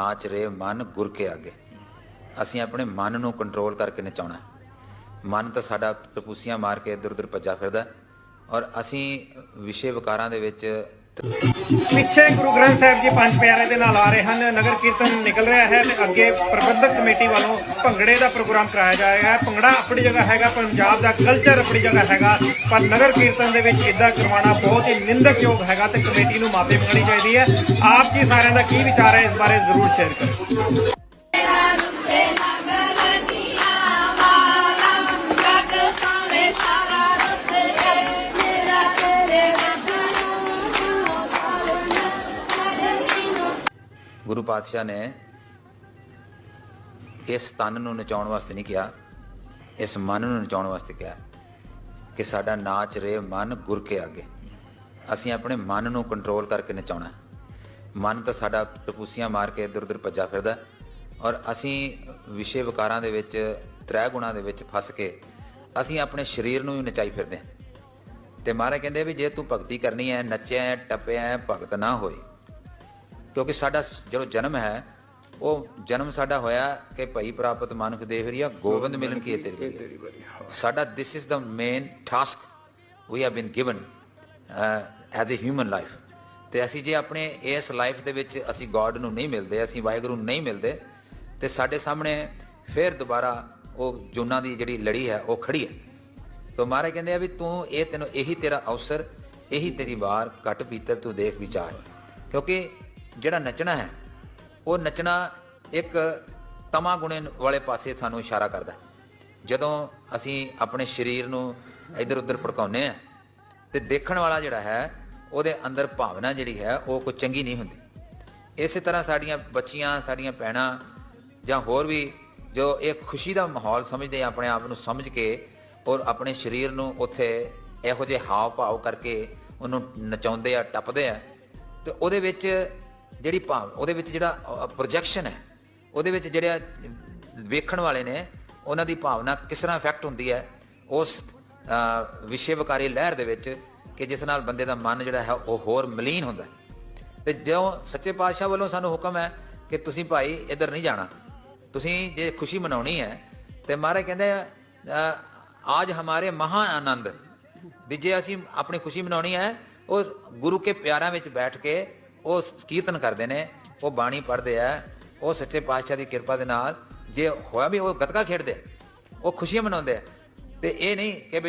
ਨਾਚ ਰੇ ਮਨ ਗੁਰ ਕੇ ਅੱਗੇ ਅਸੀਂ ਆਪਣੇ ਮਨ ਨੂੰ ਕੰਟਰੋਲ ਕਰਕੇ ਨਚਾਉਣਾ ਮਨ ਤਾਂ ਸਾਡਾ ਟਪੂਸੀਆਂ ਮਾਰ ਕੇ ਇੱਧਰ ਉੱਧਰ ਭੱਜਾ ਫਿਰਦਾ ਔਰ ਅਸੀਂ ਵਿਸ਼ੇ ਵਿਕਾਰਾਂ ਦੇ ਵਿੱਚ ਪਿੱਛੇ ਗੁਰੂ ਗ੍ਰੰਥ ਸਾਹਿਬ ਜੀ ਪੰਜ ਪਿਆਰੇ ਦੇ ਨਾਲ ਆ ਰਹੇ ਹਨ, ਨਗਰ ਕੀਰਤਨ ਨਿਕਲ ਰਿਹਾ ਹੈ ਤੇ ਅੱਗੇ ਪ੍ਰਬੰਧਕ ਕਮੇਟੀ ਵੱਲੋਂ ਭੰਗੜੇ ਦਾ ਪ੍ਰੋਗਰਾਮ ਕਰਾਇਆ ਜਾਏਗਾ ਭੰਗੜਾ ਆਪਣੀ ਜਗ੍ਹਾ ਹੈਗਾ, ਪੰਜਾਬ ਦਾ ਕਲਚਰ ਆਪਣੀ ਜਗ੍ਹਾ ਹੈਗਾ, ਪਰ ਨਗਰ ਕੀਰਤਨ ਦੇ ਵਿੱਚ ਇਦਾਂ ਕਰਵਾਉਣਾ ਬਹੁਤ ਹੀ ਨਿੰਦਕਯੋਗ ਹੈਗਾ ਤੇ ਕਮੇਟੀ ਨੂੰ ਮਾਫੀ ਮੰਗਣੀ ਚਾਹੀਦੀ ਹੈ। ਆਪ ਜੀ ਸਾਰਿਆਂ ਦਾ ਕੀ ਵਿਚਾਰ ਹੈ, ਇਸ ਬਾਰੇ ਜ਼ਰੂਰ ਸ਼ੇਅਰ ਕਰੋ। ਗੁਰੂ ਪਾਤਸ਼ਾਹ ਨੇ ਇਸ ਤਨ ਨੂੰ ਨਚਾਉਣ ਵਾਸਤੇ ਨਹੀਂ ਕਿਹਾ, ਇਸ ਮਨ ਨੂੰ ਨਚਾਉਣ ਵਾਸਤੇ ਕਿਹਾ ਕਿ ਸਾਡਾ ਨਾਚ ਰੇ ਮਨ ਗੁਰ ਕੇ ਅੱਗੇ ਅਸੀਂ ਆਪਣੇ ਮਨ ਨੂੰ ਕੰਟਰੋਲ ਕਰਕੇ ਨਚਾਉਣਾ ਮਨ ਤਾਂ ਸਾਡਾ ਟਪੂਸੀਆਂ ਮਾਰ ਕੇ ਇੱਧਰ ਉੱਧਰ ਭੱਜਾ ਫਿਰਦਾ ਔਰ ਅਸੀਂ ਵਿਸ਼ੇ ਵਿਕਾਰਾਂ ਦੇ ਵਿੱਚ, ਤ੍ਰੈ ਗੁਣਾ ਦੇ ਵਿੱਚ ਫਸ ਕੇ ਅਸੀਂ ਆਪਣੇ ਸਰੀਰ ਨੂੰ ਵੀ ਨਚਾਈ ਫਿਰਦੇ ਹਾਂ। ਤੇ ਮਹਾਰਾਜ ਕਹਿੰਦੇ ਵੀ ਜੇ ਤੂੰ ਭਗਤੀ ਕਰਨੀ ਹੈ, ਨੱਚਿਆ ਹੈ, ਟੱਪਿਆ ਹੈ, ਭਗਤ ਨਾ ਹੋਏ। ਕਿਉਂਕਿ ਸਾਡਾ ਜਦੋਂ ਜਨਮ ਹੈ ਉਹ ਜਨਮ ਸਾਡਾ ਹੋਇਆ ਕਿ ਭਈ ਪ੍ਰਾਪਤ ਮਾਨੁਖ ਦੇਹ ਹਰੀਆ ਗੋਬਿੰਦ ਮਿਲਨ ਕੀ ਤੇਰੀ ਵਾਰੀ। ਸਾਡਾ this is the main task we have been given as a human life ਤੇ ਅਸੀਂ ਜੇ ਆਪਣੇ ਇਸ ਲਾਈਫ ਦੇ ਵਿੱਚ ਅਸੀਂ ਗੋਡ ਨੂੰ ਨਹੀਂ ਮਿਲਦੇ ਅਸੀਂ ਵਾਹਿਗੁਰੂ ਨੂੰ ਨਹੀਂ ਮਿਲਦੇ ਤੇ ਸਾਡੇ ਸਾਹਮਣੇ ਫਿਰ ਦੁਬਾਰਾ ਉਹ ਜੁਨਾ ਦੀ ਜਿਹੜੀ ਲੜੀ ਹੈ ਉਹ ਖੜੀ ਹੈ। ਤੋ ਮਹਾਰਾਜ ਕਹਿੰਦੇ ਆ ਵੀ ਤੂੰ ਇਹ ਤੈਨੂੰ ਇਹੀ ਤੇਰਾ ਅਵਸਰ ਇਹੀ ਤੇਰੀ ਵਾਰ ਘਟ ਭੀਤਰ ਤੂੰ ਦੇਖ ਵਿਚਾਰ। ਕਿਉਂਕਿ ਜਿਹੜਾ ਨੱਚਣਾ ਹੈ, ਉਹ ਨੱਚਣਾ ਇੱਕ ਤਮਾ ਗੁਣੇ ਵਾਲੇ ਪਾਸੇ ਸਾਨੂੰ ਇਸ਼ਾਰਾ ਕਰਦਾ ਜਦੋਂ ਅਸੀਂ ਆਪਣੇ ਸਰੀਰ ਨੂੰ ਇੱਧਰ ਉੱਧਰ ਭੜਕਾਉਂਦੇ ਆ ਤੇ ਦੇਖਣ ਵਾਲਾ ਜਿਹੜਾ ਹੈ, ਉਹਦੇ ਅੰਦਰ ਭਾਵਨਾ ਜਿਹੜੀ ਹੈ, ਉਹ ਕੋਈ ਚੰਗੀ ਨਹੀਂ ਹੁੰਦੀ। ਇਸੇ ਤਰ੍ਹਾਂ ਸਾਡੀਆਂ ਬੱਚੀਆਂ, ਸਾਡੀਆਂ ਭੈਣਾਂ ਜਾਂ ਹੋਰ ਵੀ ਜੋ ਇਹ ਖੁਸ਼ੀ ਦਾ ਮਾਹੌਲ ਸਮਝਦੇ ਆ, ਆਪਣੇ ਆਪ ਨੂੰ ਸਮਝ ਕੇ ਔਰ ਆਪਣੇ ਸਰੀਰ ਨੂੰ ਉੱਥੇ ਇਹੋ ਜਿਹੇ ਹਾਵ ਭਾਵ ਕਰਕੇ ਉਹਨੂੰ ਨਚਾਉਂਦੇ ਆ, ਟੱਪਦੇ ਆ, ਤੇ ਉਹਦੇ ਵਿੱਚ ਜਿਹੜੀ ਭਾਵ, ਉਹਦੇ ਵਿੱਚ ਜਿਹੜਾ ਪ੍ਰੋਜੈਕਸ਼ਨ ਹੈ, ਉਹਦੇ ਵਿੱਚ ਜਿਹੜਾ ਵੇਖਣ ਵਾਲੇ ਨੇ, ਉਹਨਾਂ ਦੀ ਭਾਵਨਾ ਕਿਸ ਤਰ੍ਹਾਂ ਇਫੈਕਟ ਹੁੰਦੀ ਹੈ, ਉਸ ਵਿਸ਼ੇ ਵਿਕਾਰੀ ਲਹਿਰ ਦੇ ਵਿੱਚ ਕਿ ਜਿਸ ਨਾਲ ਬੰਦੇ ਦਾ ਮਨ ਜਿਹੜਾ ਹੈ, ਉਹ ਹੋਰ ਮਲੀਨ ਹੁੰਦਾ ਹੈ। ਤੇ ਜਿਉਂ ਸੱਚੇ ਪਾਤਸ਼ਾਹ ਵੱਲੋਂ ਸਾਨੂੰ ਹੁਕਮ ਹੈ ਕਿ ਤੁਸੀਂ ਭਾਈ ਇੱਧਰ ਨਹੀਂ ਜਾਣਾ, ਤੁਸੀਂ ਜੇ ਖੁਸ਼ੀ ਮਨਾਉਣੀ ਹੈ, ਤੇ ਮਹਾਰਾਜ ਕਹਿੰਦੇ ਆਜ ਹਮਾਰੇ ਮਹਾ ਆਨੰਦ, ਵੀ ਜੇ ਅਸੀਂ ਆਪਣੀ ਖੁਸ਼ੀ ਮਨਾਉਣੀ ਹੈ, ਉਹ ਗੁਰੂ ਕੇ ਪਿਆਰਾਂ ਵਿੱਚ ਬੈਠ ਕੇ ਉਹ ਕੀਰਤਨ ਕਰਦੇ ਨੇ, ਉਹ ਬਾਣੀ ਪੜ੍ਹਦੇ ਆ, ਉਹ ਸੱਚੇ ਪਾਤਸ਼ਾਹ ਦੀ ਕਿਰਪਾ ਦੇ ਨਾਲ ਜੇ ਹੋਇਆ ਵੀ ਉਹ ਗੱਤਕਾ ਖੇਡਦੇ ਉਹ ਖੁਸ਼ੀਆਂ ਮਨਾਉਂਦੇ ਆ, ਤੇ ਇਹ ਨਹੀਂ ਕਿ ਵੀ